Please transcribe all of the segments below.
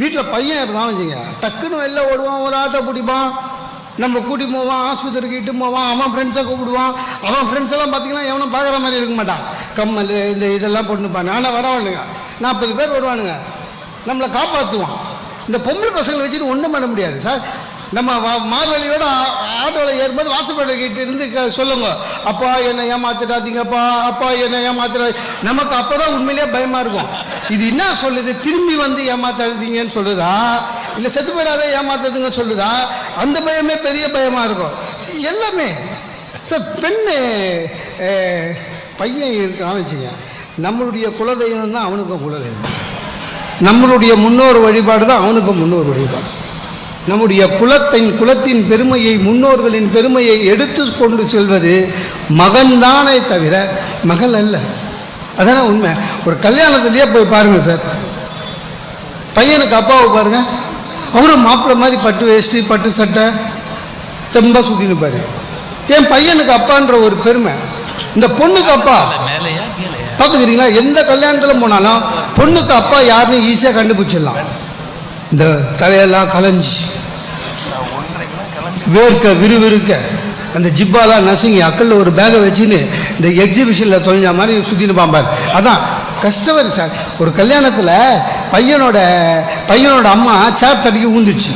வீட்டில் பையன் இருந்தான் வச்சுங்க டக்குன்னு வெளில ஓடுவான் ஒரு ஆட்டோ பிடிப்பான். நம்ம கூட்டி போவான் ஆஸ்பத்திரிக்கு இட்டு போவான் அவன் ஃப்ரெண்ட்ஸை கூப்பிடுவான். அவன் ஃப்ரெண்ட்ஸ் எல்லாம் பார்த்தீங்கன்னா எவனும் பார்க்குற மாதிரி இருக்க மாட்டான். கம்மல் இந்த இதெல்லாம் போட்டுப்பான். ஆனால் வரவானுங்க நாற்பது பேர் வருவானுங்க. நம்மளை காப்பாற்றுவான் இந்த பொம்பளை பசங்களை வச்சுட்டு ஒன்றும் பண்ண முடியாது சார். நம்ம வா- மார்வழியோட ஆ- ஆட்டோவில் ஏறும்போது வாசப்பட கிட்ட இருந்து க- சொல்லுங்க. அப்பா என்னை ஏமாத்திடாதீங்கப்பா அப்பா என்னை ஏமாத்திடா நமக்கு அப்போ தான் உண்மையிலேயே பயமாக இருக்கும். இது என்ன சொல்லுது? திரும்பி வந்து ஏமாத்தாதீங்கன்னு சொல்லுதா? இல்லை செத்து போயிடாத ஏமாத்துறதுங்க சொல்லுதா? அந்த பயமே பெரிய பயமாக இருக்கும். எல்லாமே. சார் பெண்ணு பையன் இருக்கான்னு வச்சுங்க நம்மளுடைய குலதெய்வம் தான் அவனுக்கும் குலதெய்வம். நம்மளுடைய முன்னோர் வழிபாடு தான் அவனுக்கும் முன்னோர் வழிபாடு. நம்முடைய குலத்தின் குலத்தின் பெருமையை முன்னோர்களின் பெருமையை எடுத்து கொண்டு செல்வது மகன்தானே தவிர மகள் அல்ல. அதான உண்மை. ஒரு கல்யாணத்துலேயே போய் பாருங்கள் சார். பையனுக்கு அப்பாவை பாருங்க. அவரும் மாப்பிள்ளை மாதிரி பட்டு வேஷ்டி பட்டு சட்டை தெம்பாக சுற்றி என் பையனுக்கு அப்பான்ற ஒரு பெருமை. இந்த பொண்ணுக்கு அப்பா. பார்த்துக்கிறீங்களா? எந்த கல்யாணத்தில் போனாலும் பொண்ணுக்கு அப்பா யாருன்னு ஈஸியாக கண்டுபிடிச்சிடலாம். இந்த தலையெல்லாம் கலைஞ்சி. வேர்க்க விறுவிறுக்க அந்த ஜிப்பாலாம் நசுங்கி அக்கல்ல ஒரு பேகை வச்சுன்னு இந்த எக்ஸிபிஷனில் தொலைஞ்ச மாதிரி சுற்றின்னு பாம்பார். அதான் கஷ்டவர் சார். ஒரு கல்யாணத்தில் பையனோட பையனோட அம்மா சேர் தடிக்கி ஊந்துச்சு.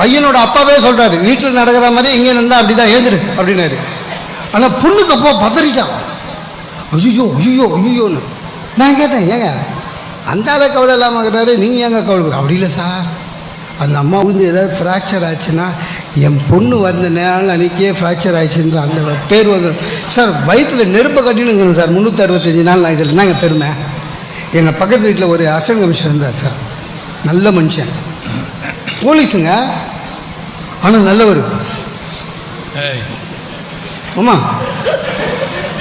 பையனோட அப்பாவே சொல்கிறாரு வீட்டில் நடக்கிற மாதிரி இங்கே நடந்தால் அப்படி தான் ஏந்துரு அப்படின்னாரு. ஆனால் பொண்ணுக்கு அப்போ பதறிட்டான். ஐயோ ஐயோ ஐயோன்னு நான் கேட்டேன் ஏங்க அந்த ஆளை கவலை இல்லாமல் இருக்கிறாரு நீங்கள் ஏங்க கவலை அப்படி இல்லை சார். அந்த அம்மா வந்து ஏதாவது ஃப்ராக்சர் ஆச்சுன்னா என் பொண்ணு வந்த நேரம் அன்றைக்கே ஃப்ராக்சர் ஆயிடுச்சுன்ற அந்த பேர் வந்து சார் வயிற்றில் நெருப்பை கட்டினுங்கணும் சார். முந்நூற்றி அறுபத்தஞ்சு நாள் நான் இதில் என்னங்க பெருமை? எங்கள் பக்கத்து வீட்டில் ஒரு அசன் கமிஷன் இருந்தார் சார். நல்ல மனுஷன். போலீஸுங்க. ஆனால் நல்லவர். ஏய். ஆமா.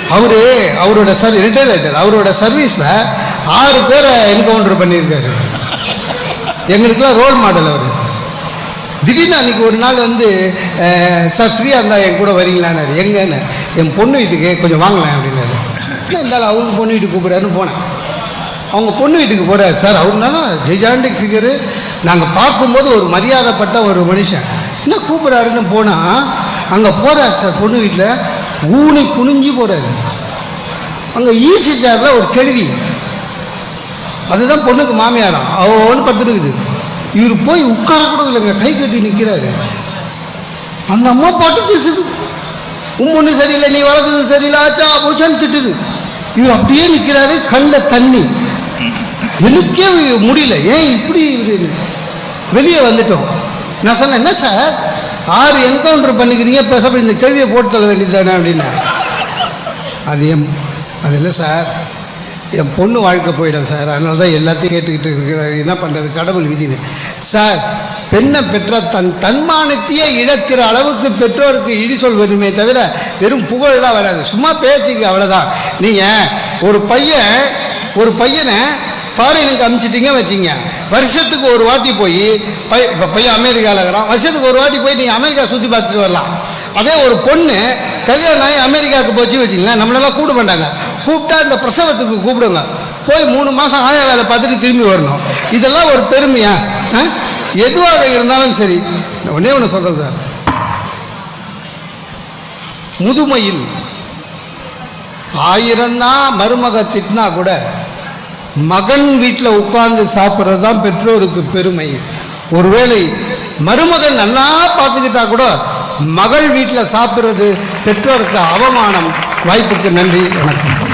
அவரு அவரோட சர் ரிட்டையர் ஆயிட்டார். அவரோட சர்வீஸில் ஆறு பேரை என்கவுண்டர் பண்ணியிருக்காரு. எங்களுக்குலாம் ரோல் மாடல் அவர். திடீர்னு அன்றைக்கி ஒரு நாள் வந்து சார் ஃப்ரீயாக இருந்தால் என் கூட வரீங்களான்னாரு. எங்கன்னு? என் பொண்ணு வீட்டுக்கு கொஞ்சம் வாங்கலாம் அப்படின்னாரு. இருந்தாலும் அவங்க பொண்ணு வீட்டுக்கு கூப்பிட்றாருன்னு போனேன். அவங்க பொண்ணு வீட்டுக்கு போகிறார் சார் அவருனாலும் ஜெஜாண்டிக் ஃபிகரு நாங்கள் பார்க்கும்போது ஒரு மரியாதைப்பட்ட ஒரு மனுஷன். என்ன கூப்பிட்றாருன்னு போனால் அங்கே போகிறார் சார் பொண்ணு வீட்டில். ஊனி குனிஞ்சு போகிறாரு அங்கே ஈசி சேரில் ஒரு கேள்வி. அதுதான் பொண்ணுக்கு மாமியாராம் அவன்னு படுத்துருக்குது. இவர் போய் உட்கார கூட இல்லைங்க. கை கட்டி நிற்கிறாரு அந்த அம்மா பாட்டு பேசுது. உன் சரியில்லை நீ வளர்த்தது சரியில்லை. ஆச்சா பூச்சான்னு திட்டுது. இவர் அப்படியே நிற்கிறாரு கண்ணில் தண்ணி. எனக்கே முடியல. ஏன் இப்படி இவர்? வெளியே வந்துட்டோம். நான் சொன்னேன் என்ன சார்? ஆறு என்கவுண்டர் பண்ணிக்கிறீங்க. பேசாம இந்த கேள்வியை போட்டு தள்ள வேண்டியது தானே அப்படின்னா. அது ஏன் அது இல்லை சார்? என் பொண்ணு வாழ்க்கை போயிடும் சார். அதனால தான் எல்லாத்தையும் கேட்டுக்கிட்டு இருக்கிற என்ன பண்ணுறது கடவுள் விதின்னு. சார் பெண்ணை பெற்ற தன் தன்மானத்தையே இழக்கிற அளவுக்கு பெற்றோருக்கு இடி சொல் தவிர வெறும் புகழெல்லாம் வராது. சும்மா பேச்சுக்கு அவ்வளோதான் நீங்கள் ஒரு பையன் ஒரு பையனை ஃபாரினுக்கு அனுப்பிச்சிட்டிங்க வச்சிங்க. வருஷத்துக்கு ஒரு வாட்டி போய் பை இப்போ பையன் அமெரிக்காவில் இருக்கிறான். வருஷத்துக்கு ஒரு வாட்டி போய் நீங்கள் அமெரிக்கா சுற்றி பார்த்துட்டு வரலாம். அதே ஒரு பொண்ணு கல்யாணம் ஆகி அமெரிக்காவுக்கு போச்சு வச்சிங்களேன். நம்மளெல்லாம் கூட பண்ணாங்க கூப்பிட்டா இந்த பிரசவத்துக்கு கூப்பிடுங்க. போய் மூணு மாதம் ஆயா வேலை பார்த்துட்டு திரும்பி வரணும். இதெல்லாம் ஒரு பெருமையா? ஆ? எதுவாக இருந்தாலும் சரி. நான் ஒன்று சொல்கிறேன் சார். முதுமையில் ஆயிரம்தான் மருமக திட்டினா கூட மகன் வீட்டில் உட்கார்ந்து சாப்பிட்றது தான் பெற்றோருக்கு பெருமை. ஒருவேளை மருமகன் நல்லா பார்த்துக்கிட்டா கூட மகள் வீட்டில் சாப்பிட்றது பெற்றோருக்கு அவமானம். வாய்ப்புக்கு நன்றி வணக்கம்.